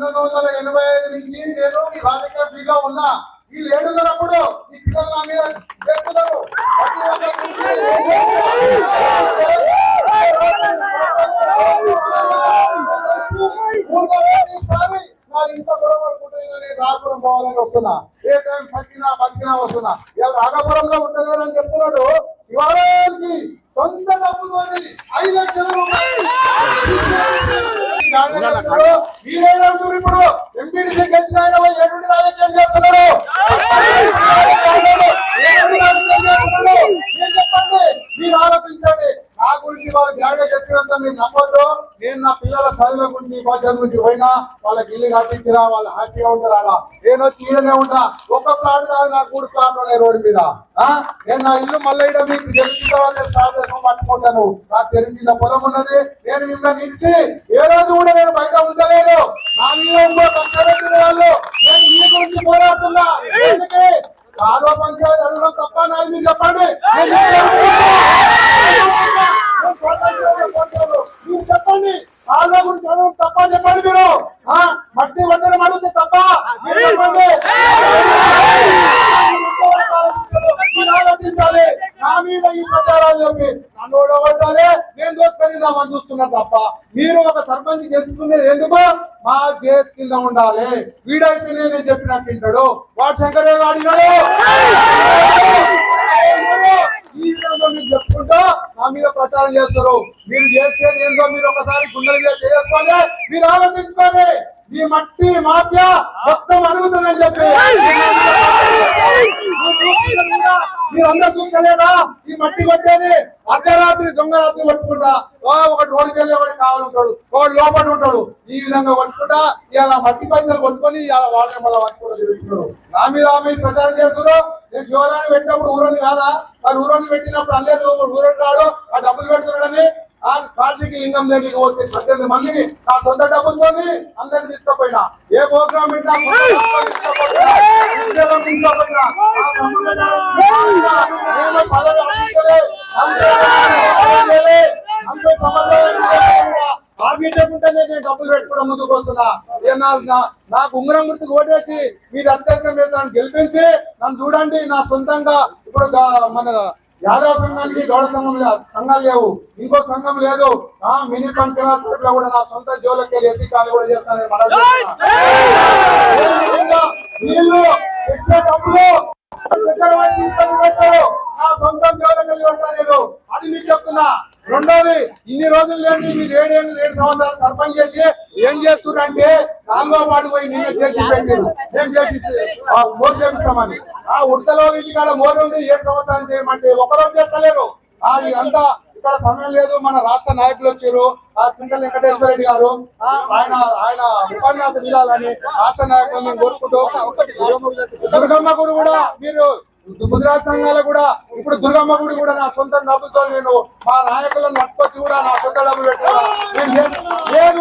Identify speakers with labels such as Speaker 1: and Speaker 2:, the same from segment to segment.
Speaker 1: పంతొమ్మిది వందల ఎనభై ఐదు నుంచి నేను ఈ రాజకీయ ఫ్రీగా ఉన్నా. వీళ్ళు ఏడున్నప్పుడు ఈ పిల్లలు నా మీద చెప్పుతారు ఇంట్లో రాపురం పోవాలని వస్తున్నా. ఏ టైం సచ్చినా బతికినా వస్తున్నా. ఇలా రాఘపురంలో ఉంటలేరని చెప్తున్నాడు. ఇవాళకి సొంత డబ్బుతోని ఐదు లక్షలు ఉన్నాయి మీరేమంటారు ఇప్పుడు. ఎంపీడీసీ గెలిచిన ఆయన ఏడుండి రాజకీయం చేస్తున్నాడు మీరు చెప్పండి? మీరు ఆలోచించండి. నా గురించి వాళ్ళు డాడీ చెప్పినంత మీరు నమ్మొద్దు. నేను నా పిల్లల చదువుల గురించి భవిష్యత్ గురించి పోయినా వాళ్ళకి ఇల్లు కట్టించినా వాళ్ళు హ్యాపీగా ఉంటారు అలా నేను వచ్చి ఈడనే ఉంటా. ఒక ప్లాట్ కాదు నా మూడు ప్లాట్లు ఉన్నాయి రోడ్డు మీద. నేను నా ఇల్లు మళ్ళీ ఈడ మీకు తెలిసిన తర్వాత స్టార్ట్ చేసుకొని పట్టుకుంటాను. నాకు చెరువు కింద పొలం ఉన్నది. నేను మిమ్మల్ని ఇచ్చి ఏ రోజు కూడా నేను బయట ఉండలేను నా మీద ఇంకో కక్ష వాళ్ళు. నేను మీ గురించి పోరాడుతున్నా. ఎందుకే? కాలువ పంచాయతీ అడగడం తప్ప నాది మీరు చెప్పండి కాలువ గురించి అడగడం తప్ప చెప్పండి మీరు ఆ, మట్టి వడ్డడం అడిగితే తప్ప మీరు చెప్పండి మీరు ఆలోచించాలి నా మీద ఈ ప్రచారాలు చెప్పి నన్ను ఓడగొట్టాలి నేను దోసుకొని చూస్తున్నా తప్ప మీరు ఒక సర్పంచ్ గెలుచుకునేది ఎందుకు మా గేట్ కింద ఉండాలి. వీడైతే నేను చెప్పినట్టు వింటాడు. వాడు శంకరయ్య అడిగాడు ఈ విధంగా మీరు చెప్పుకుంటూ నా మీద ప్రచారం చేస్తారు. మీరు చేస్తే ఏందో మీరు ఒకసారి గుండెల మీద చేసుకోండి మీరు ఆలోచించుకోండి. ఈ మట్టి మాఫియా మొత్తం అడుగుతుందని చెప్పి మీరు అందరు చూసుకోలేదా ఈ మట్టి కొట్టేది అర్ధరాత్రి దొంగ రాత్రి కొట్టుకుంటా. ఒకటి రోడ్డుకి వెళ్ళి ఒకటి కావాలంటాడు. ఒకటి లోపల ఉంటాడు. ఈ విధంగా కొట్టుకుంటా. ఇలా మట్టి పైసలు కొట్టుకొని ఇలా వాళ్ళని మళ్ళీ వచ్చి తిరుగుతున్నారు నా మీద ఆమె ప్రచారం చేస్తున్నారు. నేను జోరాన్ని పెట్టినప్పుడు ఊరోని కాదా? మరి ఊరోని పెట్టినప్పుడు అందరూ ఊరోని రాడు ఆ డబ్బులు పెడుతున్నాడని. ఆ కాశీకి లింగం దగ్గరికి పోతే పద్దెనిమిది మందిని నా సొంత డబ్బులతోని అందరిని తీసుకుపోయినా. ఏ ప్రోగ్రామ్ పెట్టినా నేను డబ్బులు పెట్టుకోవడం ముందుకు వస్తున్నా నాకు ఉంగరం గుర్తుకు ఓటేసి మీరు అత్యధిక మీద నన్ను గెలిపించి నన్ను చూడండి నా సొంతంగా ఇప్పుడు మన యాదవ సంఘానికి గౌడ సంఘం సంఘాలు లేవు ఇంకో సంఘం లేదు ఆ మినీ పంచాయత్లో కూడా నా సొంత జోలకి ఏసీ కాలు కూడా చేస్తానని మనం ఇచ్చే డబ్బులు తీసుకొని పెట్టారు నా సొంత జోలకి వెళ్ళి పెడతా అది మీకు చెప్తున్నా. రెండోది ఇన్ని రోజులు లేని మీరు ఏడేళ్ళు ఏడు సంవత్సరాలు సర్పంచ్ చేసి ఏం చేస్తున్నారంటే నాలుగో వాడు పోయి నిన్న చేసి పెట్టారు. ఏం చేసి ఆ, మోరు చేపిస్తామని. ఆ ఉడతలో ఇంటికాడ మోరు ఉంది ఏడు సంవత్సరాలు చేయమంటే ఒకరోజు చేస్తలేరు? ఇదంతా ఇక్కడ సమయం లేదు. మన రాష్ట్ర నాయకులు వచ్చారు. ఆ చింతల వెంకటేశ్వర రెడ్డి గారు ఆ, ఆయన ఆయన ఉపన్యాసం ఇవ్వాలని రాష్ట్ర నాయకులను కోరుకుంటూ దుర్గమ్మ గుడి కూడా మీరు ముద్రాజ్ సంఘాలు కూడా ఇప్పుడు దుర్గమ్మ గుడి కూడా నా సొంత డబ్బుతో నేను మా నాయకులను పట్టుకొచ్చి కూడా నా సొంత డబ్బులు పెట్టుకున్నా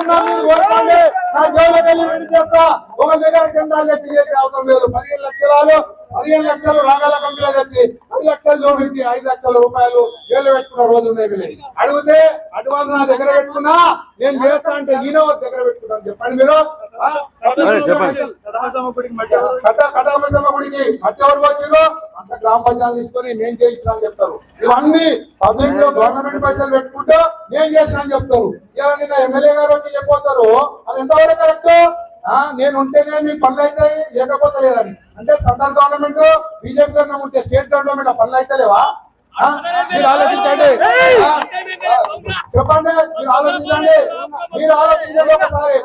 Speaker 1: నా మీరు కోరుకోండి. నా వెళ్ళి చేస్తా ఒక దగ్గర కేంద్రాలు తెచ్చి చేసే అవసరం లేదు. పదిహేను లక్షలాలు పదిహేను లక్షలు రాగాల కంపెనీలో తెచ్చి పది లక్షలు చూపించి ఐదు లక్షల రూపాయలు ఏళ్ళు పెట్టుకున్న రోజులు ఉన్నాయి. అడిగితే అడ్వాన్స్ నా దగ్గర పెట్టుకున్నా నేను చేస్తా అంటే ఈయన దగ్గర పెట్టుకున్నాను చెప్పండి మీరు. కటామసమ్మ గుడికి మట్టి ఎవరు వచ్చారు అంత గ్రామ పంచాయతీ తీసుకొని నేను చేయించిన అని చెప్తారు. ఇవన్నీ పబ్లిక్లో గవర్నమెంట్ పైసలు పెట్టుకుంటూ నేను చేసిన అని చెప్తారు. ఇలా నిన్న ఎమ్మెల్యే గారు వచ్చి చెప్పిపోతారు అది ఎంతవరకు కరెక్ట్? ఆ నేను ఉంటేనే మీ పనులు అవుతాయి లేకపోతే లేదని. అంటే సెంట్రల్ గవర్నమెంట్ బీజేపీ గవర్నమెంట్ ఉంటే స్టేట్ గవర్నమెంట్ ఆ పనులు అయితే లేవా? మీరు ఆలోచించండి. చెప్పండి మీరు ఆలోచించండి. మీరు ఆలోచించండి. ఒకసారి